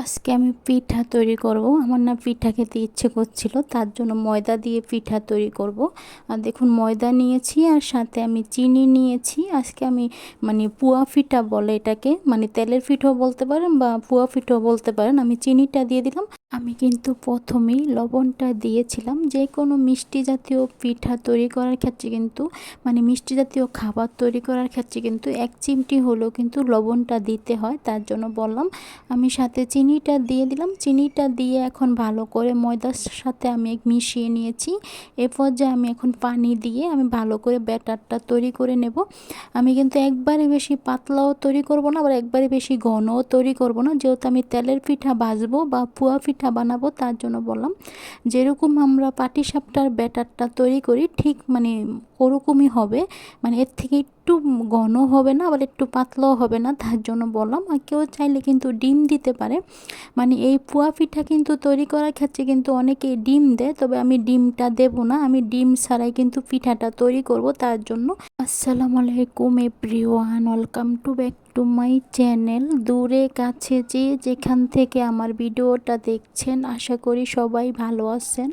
আজকে আমি পিঠা তৈরি করব। আমার না পিঠা খেতে ইচ্ছে করছিল, তার জন্য ময়দা দিয়ে পিঠা তৈরি করব। আর দেখুন, ময়দা নিয়েছি আর সাথে আমি চিনি নিয়েছি। আজকে আমি মানে পুয়া পিঠা বলে এটাকে মানে তেলের পিঠাও বলতে পারেন বা পুয়া পিঠাও বলতে পারেন, আমি চিনিটা দিয়ে দিলাম। আমি কিন্তু প্রথমেই লবণটা দিয়েছিলাম। যে কোনো মিষ্টি জাতীয় পিঠা তৈরি করার ক্ষেত্রে কিন্তু মানে মিষ্টি জাতীয় খাবার তৈরি করার ক্ষেত্রে কিন্তু এক চিমটি হলেও কিন্তু লবণটা দিতে হয়, তার জন্য বললাম। আমি সাথে চিনিটা দিয়ে দিলাম। চিনিটা দিয়ে এখন ভালো করে ময়দার সাথে আমি মিশিয়ে নিয়েছি। এ পর্যায়ে আমি এখন পানি দিয়ে আমি ভালো করে ব্যাটারটা তৈরি করে নেব। আমি কিন্তু একবারে বেশি পাতলাও তৈরি করব না, আবার একবারে বেশি ঘনও তৈরি করব না। যেহেতু আমি তেলের পিঠা ভাজবো বা পুয়া পিঠা বানাবো, তার জন্য বললাম, যেরকম আমরা পাটিসাপটার ব্যাটারটা তৈরি করি, ঠিক মানে ওরকমই হবে। মানে এর থেকে একটু ঘন হবে না, আবার একটু পাতলাও হবে না, তার জন্য বললাম। আর কেউ চাইলে কিন্তু ডিম দিতে পারে। মানে এই পোয়া পিঠা কিন্তু তৈরি করার ক্ষেত্রে কিন্তু অনেকেই ডিম দেয়, তবে আমি ডিমটা দেব না। আমি ডিম ছাড়াই কিন্তু পিঠাটা তৈরি করব, তার জন্য। আসসালামু আলাইকুম everyone, welcome to back to my channel দূরে কাছে যে যেখান থেকে আমার ভিডিওটা দেখছেন, আশা করি সবাই ভালো আছেন।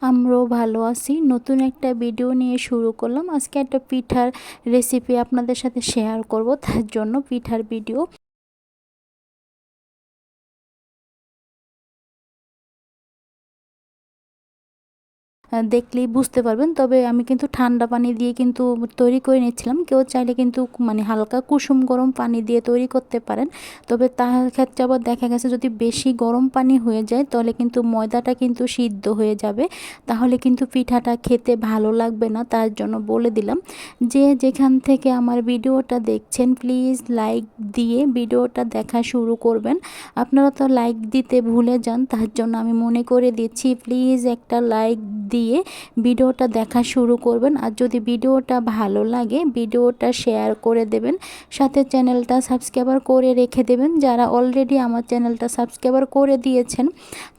আমরাও ভালো আছি। নতুন একটা ভিডিও নিয়ে শুরু করলাম। আজকে একটা পিঠার রেসিপি আপনাদের সাথে শেয়ার করব। তার জন্য পিঠার ভিডিও দেখলেই বুঝতে পারবেন। তবে আমি কিন্তু ঠান্ডা পানি দিয়ে কিন্তু তৈরি করে নিচ্ছিলাম। কেউ চাইলে কিন্তু মানে হালকা কুসুম গরম পানি দিয়ে তৈরি করতে পারেন। তবে তার ক্ষেত্রে আবার দেখা গেছে যদি বেশি গরম পানি হয়ে যায়, তাহলে কিন্তু ময়দাটা কিন্তু সিদ্ধ হয়ে যাবে। তাহলে কিন্তু পিঠাটা খেতে ভালো লাগবে না, তার জন্য বলে দিলাম। যে যেখান থেকে আমার ভিডিওটা দেখছেন প্লিজ লাইক দিয়ে ভিডিওটা দেখা শুরু করবেন। আপনারা তো লাইক দিতে ভুলে যান, তার জন্য আমি মনে করে দিচ্ছি প্লিজ একটা লাইক দিয়ে দিয়ে ভিডিওটা দেখা শুরু করবেন। আর যদি ভিডিওটা ভালো লাগে, ভিডিওটা শেয়ার করে দেবেন। সাথে চ্যানেলটা সাবস্ক্রাইবার করে রেখে দেবেন। যারা অলরেডি আমার চ্যানেলটা সাবস্ক্রাইবার করে দিয়েছেন,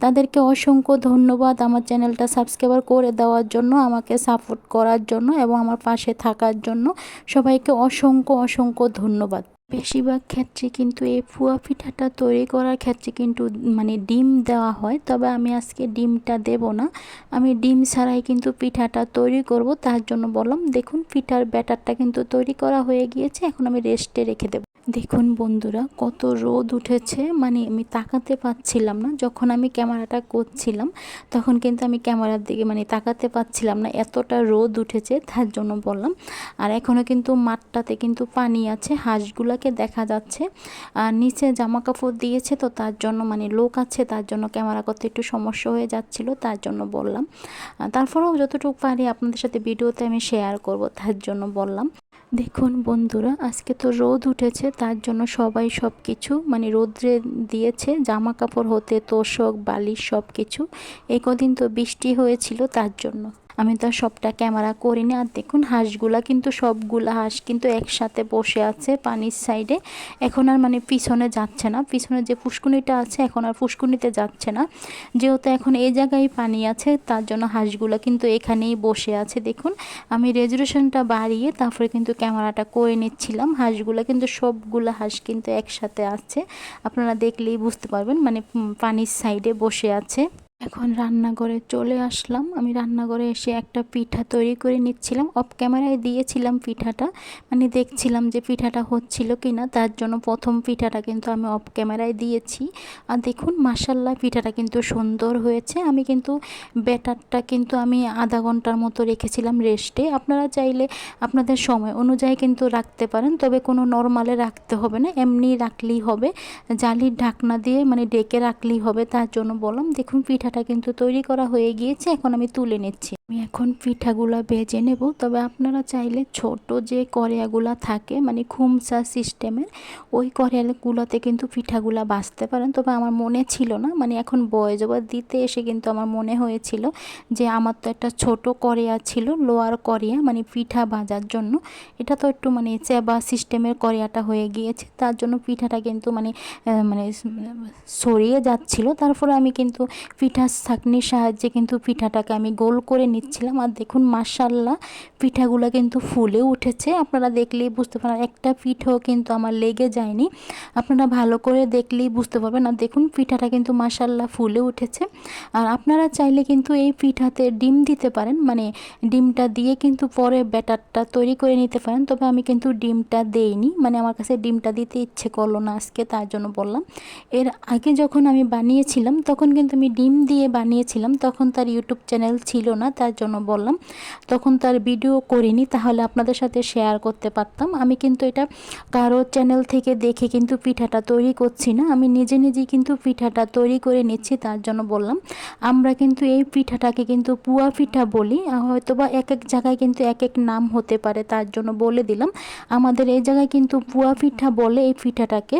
তাদেরকে অসংখ্য ধন্যবাদ আমার চ্যানেলটা সাবস্ক্রাইবার করে দেওয়ার জন্য, আমাকে সাপোর্ট করার জন্য এবং আমার পাশে থাকার জন্য। সবাইকে অসংখ্য অসংখ্য ধন্যবাদ। বেশিরভাগ ক্ষেত্রে কিন্তু এই ফুয়া পিঠাটা তৈরি করার ক্ষেত্রে কিন্তু মানে ডিম দেওয়া হয়। তবে আমি আজকে ডিমটা দেব না। আমি ডিম ছাড়াই কিন্তু পিঠাটা তৈরি করব। তার জন্য বললাম, দেখুন, পিঠার ব্যাটারটা কিন্তু তৈরি করা হয়ে গিয়েছে। এখন আমি রেস্টে রেখে দেবো। দেখুন বন্ধুরা, কত রোদ উঠেছে। মানে আমি তাকাতে পাচ্ছিলাম না। যখন আমি ক্যামেরাটা করছিলাম, তখন কিন্তু আমি ক্যামেরার দিকে মানে তাকাতে পাচ্ছিলাম না। এতটা রোদ উঠেছে, তার জন্য বললাম। আর এখনও কিন্তু মাঠটাতে কিন্তু পানি আছে, হাঁসগুলোকে দেখা যাচ্ছে। আর নিচে জামা কাপড় দিয়েছে তো তার জন্য মানে লোক আছে, তার জন্য ক্যামেরা করতে একটু সমস্যা হয়ে যাচ্ছিল, তার জন্য বললাম। তারপরেও যতটুকু পারি আপনাদের সাথে ভিডিওতে আমি শেয়ার করব, তার জন্য বললাম। দেখুন বন্ধুরা, আজকে তো রোদ উঠেছে, তার জন্য সবাই সব কিছু মানে রোদ্রে দিয়েছে, জামা কাপড় হতে, তোষক, বালিশ সব কিছু এই কদিন তো বৃষ্টি হয়েছিল তার জন্য। আমি তো সবটা ক্যামেরা করিনি। আর দেখুন, হাঁসগুলা কিন্তু সবগুলা হাঁস কিন্তু একসাথে বসে আছে পানির সাইডে। এখন আর মানে পিছনে যাচ্ছে না। পিছনে যে পুষ্কুনিটা আছে, এখন আর পুষ্কুনিতে যাচ্ছে না। যেহেতু এখন এই জায়গায় পানি আছে, তার জন্য হাঁসগুলো কিন্তু এখানেই বসে আছে। দেখুন, আমি রেজুলেশনটা বাড়িয়ে তারপরে কিন্তু ক্যামেরাটা করে নিচ্ছিলাম। হাঁসগুলো কিন্তু সবগুলো হাঁস কিন্তু একসাথে আছে। আপনারা দেখলেই বুঝতে পারবেন মানে পানির সাইডে বসে আছে। এখন রান্নাঘরে চলে আসলাম। আমি রান্নাঘরে এসে একটা পিঠা তৈরি করে নিচ্ছিলাম। অফ ক্যামেরায় দিয়েছিলাম পিঠাটা। মানে দেখছিলাম যে পিঠাটা হচ্ছিল কি না তার জন্য প্রথম পিঠাটা কিন্তু আমি অফ ক্যামেরায় দিয়েছি। আর দেখুন মাসাল্লাহ পিঠাটা কিন্তু সুন্দর হয়েছে। আমি কিন্তু ব্যাটারটা কিন্তু আমি আধা ঘণ্টার মতো রেখেছিলাম রেস্টে। আপনারা চাইলে আপনাদের সময় অনুযায়ী কিন্তু রাখতে পারেন। তবে কোনো নর্মালে রাখতে হবে না। এমনি রাখলেই হবে। জালির ঢাকনা দিয়ে মানে ডেকে রাখলেই হবে। তার জন্য বললাম, দেখুন পিঠা পিঠাটা কিন্তু তৈরি করা হয়ে গিয়েছে, এখন আমি তুলে নিচ্ছি। আমি এখন পিঠাগুলা ভেজে নেব, তবে আপনারা চাইলে ছোট যে করিয়াগুলা থাকে মানে খুমসা সিস্টেমের, ওই করিয়াগুলোতে কিন্তু পিঠাগুলা বাঁচতে পারেন। তবে আমার মনে ছিল না মানে এখন বয়ে জবার দিতে এসে কিন্তু আমার মনে হয়েছিল যে আমার তো একটা ছোট করিয়া ছিল, লোয়ার করিয়া মানে পিঠা ভাজার জন্য। এটা তো একটু মানে চেবা সিস্টেমের করিয়াটা হয়ে গিয়েছে, তার জন্য পিঠাটা কিন্তু মানে মানে সরিয়ে যাচ্ছিল। তারপরে আমি কিন্তু পিঠা পিঠা ছাঁকনির সাহায্যে কিন্তু পিঠাটাকে আমি গোল করে নিচ্ছিলাম। আর দেখুন মাসাল্লাহ পিঠাগুলো কিন্তু ফুলে উঠেছে। আপনারা দেখলেই বুঝতে পারেন একটা পিঠেও কিন্তু আমার লেগে যায়নি। আপনারা ভালো করে দেখলেই বুঝতে পারবেন। আর দেখুন, পিঠাটা কিন্তু মাসাল্লাহ ফুলে উঠেছে। আর আপনারা চাইলে কিন্তু এই পিঠাতে ডিম দিতে পারেন। মানে ডিমটা দিয়ে কিন্তু পরে ব্যাটারটা তৈরি করে নিতে পারেন। তবে আমি কিন্তু ডিমটা দেইনি। মানে আমার কাছে ডিমটা দিতে ইচ্ছে করল না আজকে, তার জন্য বললাম। এর আগে যখন আমি বানিয়েছিলাম, তখন কিন্তু আমি ডিম দিয়ে বানিয়েছিলাম, তখন তার ইউটিউব চ্যানেল ছিল না, তার জন্য বললাম। তখন তার ভিডিও করিনি, তাহলে আপনাদের সাথে শেয়ার করতে পারতাম। আমি কিন্তু এটা কারও চ্যানেল থেকে দেখে কিন্তু পিঠাটা তৈরি করছি না। আমি নিজে নিজেই কিন্তু পিঠাটা তৈরি করে নিচ্ছি, তার জন্য বললাম। আমরা কিন্তু এই পিঠাটাকে কিন্তু পুয়া পিঠা বলি হয়তো বা এক এক জায়গায় কিন্তু এক এক নাম হতে পারে, তার জন্য বলে দিলাম। আমাদের এই জায়গায় কিন্তু পুয়া পিঠা বলে এই পিঠাটাকে।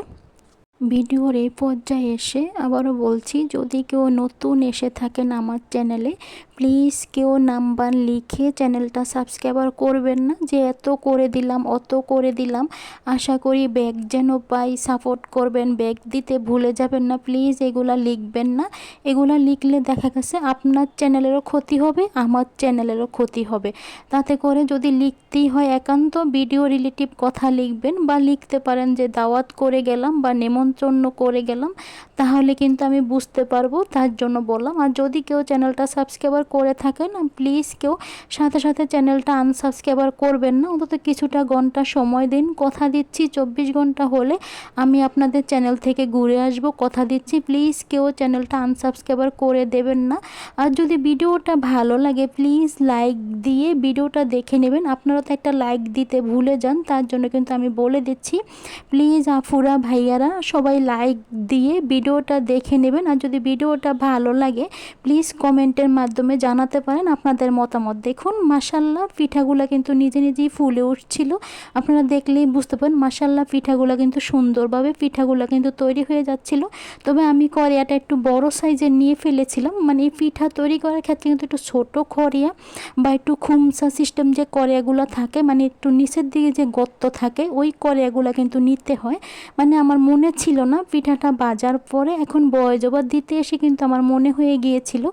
ভিডিওর এই পর্যায়ে এসে আবারও বলছি, যদি কেউ নতুন এসে থাকেন আমার চ্যানেলে, প্লিজ কেউ নাম্বার লিখে চ্যানেলটা সাবস্ক্রাইবার করবেন না। যে এত করে দিলাম, অত করে দিলাম, আশা করি ব্যাগ যেন পাই, সাপোর্ট করবেন, ব্যাগ দিতে ভুলে যাবেন না। প্লিজ এগুলা লিখবেন না। এগুলা লিখলে দেখা গেছে আপনার চ্যানেলেরও ক্ষতি হবে, আমার চ্যানেলেরও ক্ষতি হবে। তাতে করে যদি লিখতেই হয় একান্ত ভিডিও রিলেটিভ কথা লিখবেন বা লিখতে পারেন যে দাওয়াত করে গেলাম বা নেমন্ত্রণ করে গেলাম, তাহলে কিন্তু আমি বুঝতে পারব তার জন্য বললাম। আর যদি কেউ চ্যানেলটা সাবস্ক্রাইবার করে থাকেন প্লিজ কেউ সাথে সাথে চ্যানেলটা আনসাবস্ক্রাইবার করবেন না, অন্তত কিছুটা ঘণ্টা সময় দিন। কথা দিচ্ছি চব্বিশ ঘণ্টা হলে আমি আপনাদের চ্যানেল থেকে ঘুরে আসব, কথা দিচ্ছি প্লিজ কেউ চ্যানেলটা আনসাবস্ক্রাইবার করে দেবেন না। আর যদি ভিডিওটা ভালো লাগে প্লিজ লাইক দিয়ে ভিডিওটা দেখে নেবেন। আপনারা তো একটা লাইক দিতে ভুলে যান, তার জন্য কিন্তু আমি বলে দিচ্ছি প্লিজ আফুরা ভাইয়ারা সবাই লাইক দিয়ে ভিডিওটা দেখে নেবেন। আর যদি ভিডিওটা ভালো লাগে প্লিজ কমেন্টের মাধ্যমে জানাতে পারেন আপনাদের মতামত। দেখুন মাসাল্লাহ পিঠাগুলো কিন্তু নিজে নিজেই ফুলে উঠছিল। আপনারা দেখলেই বুঝতে পারেন মাসাল্লাহ পিঠাগুলো কিন্তু সুন্দরভাবে পিঠাগুলো কিন্তু তৈরি হয়ে যাচ্ছিল। তবে আমি করিয়াটা একটু বড় সাইজের নিয়ে ফেলেছিলাম। মানে এই পিঠা তৈরি করার ক্ষেত্রে কিন্তু একটু ছোটো করিয়া বা একটু খুমসা সিস্টেম যে করিয়াগুলো থাকে মানে একটু নিচের দিকে যে গর্ত থাকে, ওই করিয়াগুলো কিন্তু নিতে হয়। মানে আমার মনে ছিল না। পিঠাটা বাজার পরে এখন বয়জবা দিতে এসে কিন্তু আমার মনে হয়ে গিয়েছিল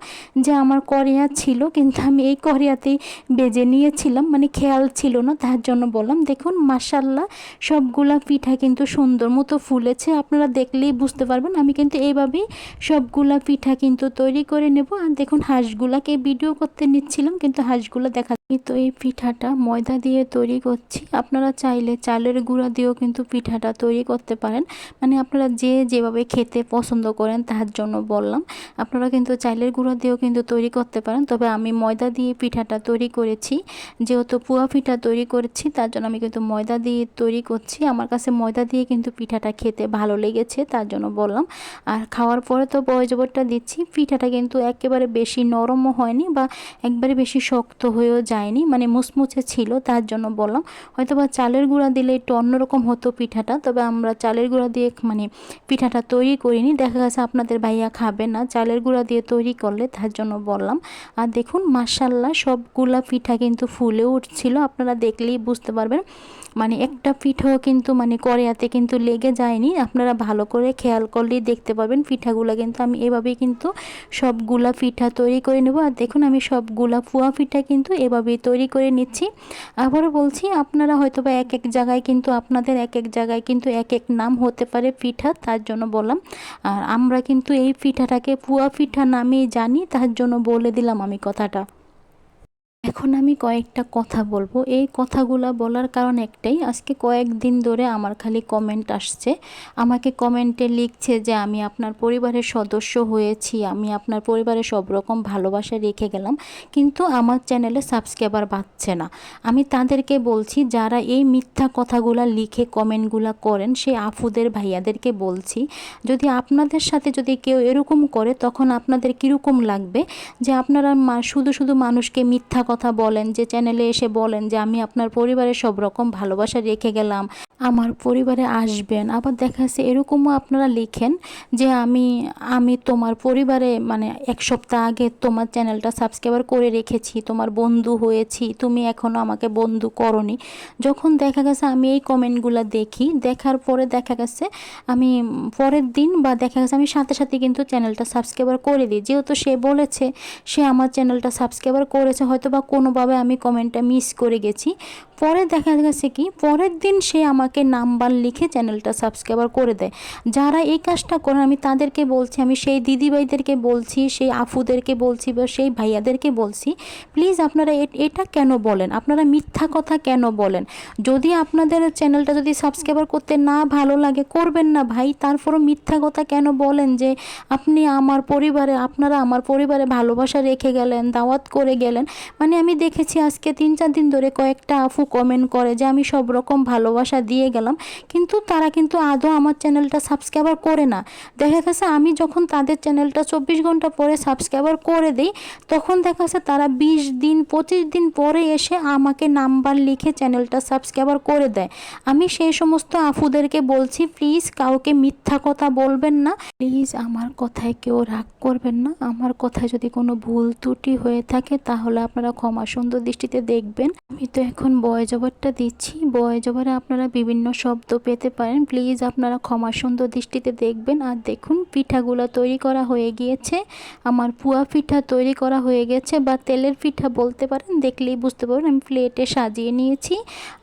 যে আমার করিয়া ছিল, কিন্তু আমি এই করিয়াতেই বেজে নিয়েছিলাম। মানে খেয়াল ছিল না, তার জন্য বললাম, দেখুন মাসাল্লাহ সবগুলা পিঠা কিন্তু সুন্দর মতো ফুলেছে। আপনারা দেখলেই বুঝতে পারবেন, আমি কিন্তু এইভাবেই সবগুলা পিঠা কিন্তু তৈরি করে নেব। আর দেখুন, হাঁসগুলাকে ভিডিও করতে নিচ্ছিলাম, কিন্তু হাঁসগুলো দেখা তো এই পিঠাটা ময়দা দিয়ে তৈরি করছি। আপনারা চাইলে চালের গুঁড়া দিয়েও কিন্তু পিঠাটা তৈরি করতে পারেন। মানে আপনারা যে যেভাবে খেতে পছন্দ করেন তার জন্য বললাম। আপনারা কিন্তু চালের গুঁড়া দিয়েও কিন্তু তৈরি করতে পারেন। তবে আমি ময়দা দিয়ে পিঠাটা তৈরি করেছি। যেহেতু পুয়া পিঠা তৈরি করেছি, তার জন্য আমি কিন্তু ময়দা দিয়ে তৈরি করছি। আমার কাছে ময়দা দিয়ে কিন্তু পিঠাটা খেতে ভালো লেগেছে, তার জন্য বললাম। আর খাওয়ার পরে তো বয়জবরটা দিচ্ছি। পিঠাটা কিন্তু একেবারে বেশি নরমও হয়নি বা একবারে বেশি শক্ত হয়েও যায়নি মানে মুচমুচে ছিল, তার জন্য বললাম। হয়তো বা চালের গুঁড়া দিলে একটু অন্যরকম হতো পিঠাটা, তবে আমরা চালের গুঁড়া দিয়ে মানে পিঠাটা তৈরি করিনি। দেখা গেছে আপনাদের ভাইয়া খাবে না, চালের গুঁড়া দিয়ে তৈরি করলে, তার জন্য বললাম। আর দেখুন মাসাল্লাহ সবগুলা পিঠা কিন্তু ফুলে উঠছিল, আপনারা দেখলেই বুঝতে পারবেন। মানে একটা পিঠাও কিন্তু মানে কড়াইয়াতে কিন্তু লেগে যায়নি, আপনারা ভালো করে খেয়াল করলেই দেখতে পাবেন। পিঠাগুলো কিন্তু আমি এভাবেই কিন্তু সবগুলা পিঠা তৈরি করে নেব। আর দেখুন, আমি সবগুলা ফুয়া পিঠা কিন্তু এভাবেই তৈরি করে নিচ্ছি। আবারও বলছি, আপনারা হয়তো বা এক এক জায়গায় কিন্তু, আপনাদের এক এক জায়গায় কিন্তু এক এক নাম হতে পারে পিঠা, তার জন্য বললাম। আর আমরা কিন্তু এই পিঠাটাকে পুয়া পিঠা নামেই জানি, তার জন্য বলে দিলাম আমি কথাটা। এখন আমি কয়েকটা কথা বলব। এই কথাগুলো বলার কারণ একটাই, আজকে কয়েকদিন ধরে আমার খালি কমেন্ট আসছে। আমাকে কমেন্টে লিখছে যে, আমি আপনার পরিবারের সদস্য হয়েছি, আমি আপনার পরিবারের সব রকম ভালোবাসা রেখে গেলাম, কিন্তু আমার চ্যানেলে সাবস্ক্রাইবার বাড়ছে না। আমি তাদেরকে বলছি, যারা এই মিথ্যা কথাগুলো লিখে কমেন্টগুলো করেন সেই আফুদের ভাইয়াদেরকে বলছি, যদি আপনাদের সাথে যদি কেউ এরকম করে, তখন আপনাদের কীরকম লাগবে? যে, আপনারা শুধু শুধু মানুষকে মিথ্যা কথা কথা বলেন, যে চ্যানেলে এসে বলেন যে, আমি আপনার পরিবারের সব রকম ভালোবাসা রেখে গেলাম। আমার পরিবারে আসবেন। আবার দেখা যাচ্ছে এরকমও আপনারা লিখেন যে, আমি আমি তোমার পরিবারে মানে এক সপ্তাহ আগে তোমার চ্যানেলটা সাবস্ক্রাইবার করে রেখেছি, তোমার বন্ধু হয়েছি, তুমি এখনও আমাকে বন্ধু করনি। যখন দেখা গেছে, আমি এই কমেন্টগুলো দেখি, দেখার পরে দেখা গেছে, আমি পরের দিন বা দেখা গেছে, আমি সাথে সাথে কিন্তু চ্যানেলটা সাবস্ক্রাইবার করে দিই। যেহেতু সে বলেছে, সে আমার চ্যানেলটা সাবস্ক্রাইবার করেছে হয়তো বা কোনোভাবে আমি কমেন্টটা মিস করে গেছি। পরে দেখা গেছে কি, পরের দিন সে আমাকে নাম্বার লিখে চ্যানেলটা সাবস্ক্রাইবার করে দেয়। যারা এই কাজটা করেন আমি তাদেরকে বলছি, আমি সেই দিদিভাইদেরকে বলছি, সেই আফুদেরকে বলছি বা সেই ভাইয়াদেরকে বলছি প্লিজ আপনারা এটা কেন বলেন? আপনারা মিথ্যা কথা কেন বলেন? যদি আপনাদের চ্যানেলটা যদি সাবস্ক্রাইবার করতে না ভালো লাগে, করবেন না ভাই। তারপরও মিথ্যা কথা কেন বলেন যে, আপনি আমার পরিবারে, আপনারা আমার পরিবারে ভালোবাসা রেখে গেলেন, দাওয়াত করে গেলেন? মানে আমি দেখেছি আজকে তিন চার দিন ধরে কয়েকটা আফু কমেন্ট করে যে আমি সব রকম ভালোবাসা দিয়ে গেলাম। কিন্তু তারা কিন্তু আদৌ আমার চ্যানেলটা সাবস্ক্রাইবার করে না। দেখা গেছে আমি যখন তাদের চ্যানেলটা চব্বিশ ঘণ্টা পরে সাবস্ক্রাইবার করে দিই, তখন দেখা যাচ্ছে তারা বিশ দিন, পঁচিশ দিন পরে এসে আমাকে নাম্বার লিখে চ্যানেলটা সাবস্ক্রাইবার করে দেয়। আমি সেই সমস্ত আফুদেরকে বলছি প্লিজ কাউকে মিথ্যা কথা বলবেন না। প্লিজ আমার কথায় কেউ রাগ করবেন না। আমার কথায় যদি কোনো ভুল ত্রুটি হয়ে থাকে, তাহলে আপনারা ক্ষমা সুন্দর দৃষ্টিতে দেখবেন। আমি তো এখন বয় জবরটা দিচ্ছি। বয় জবরে আপনারা বিভিন্ন শব্দ পেতে পারেন। প্লিজ আপনারা ক্ষমা সুন্দর দৃষ্টিতে দেখবেন। আর দেখুন, পিঠাগুলো তৈরি করা হয়ে গিয়েছে। আমার পুয়া পিঠা তৈরি করা হয়ে গেছে বা তেলের পিঠা বলতে পারেন, দেখলেই বুঝতে পারবেন। আমি প্লেটে সাজিয়ে নিয়েছি।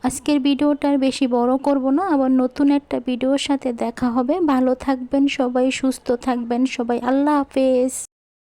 আজকের ভিডিওটা আর বেশি বড় করব না। আবার নতুন একটা ভিডিওর সাথে দেখা হবে। ভালো থাকবেন সবাই, সুস্থ থাকবেন সবাই। আল্লাহ হাফেজ।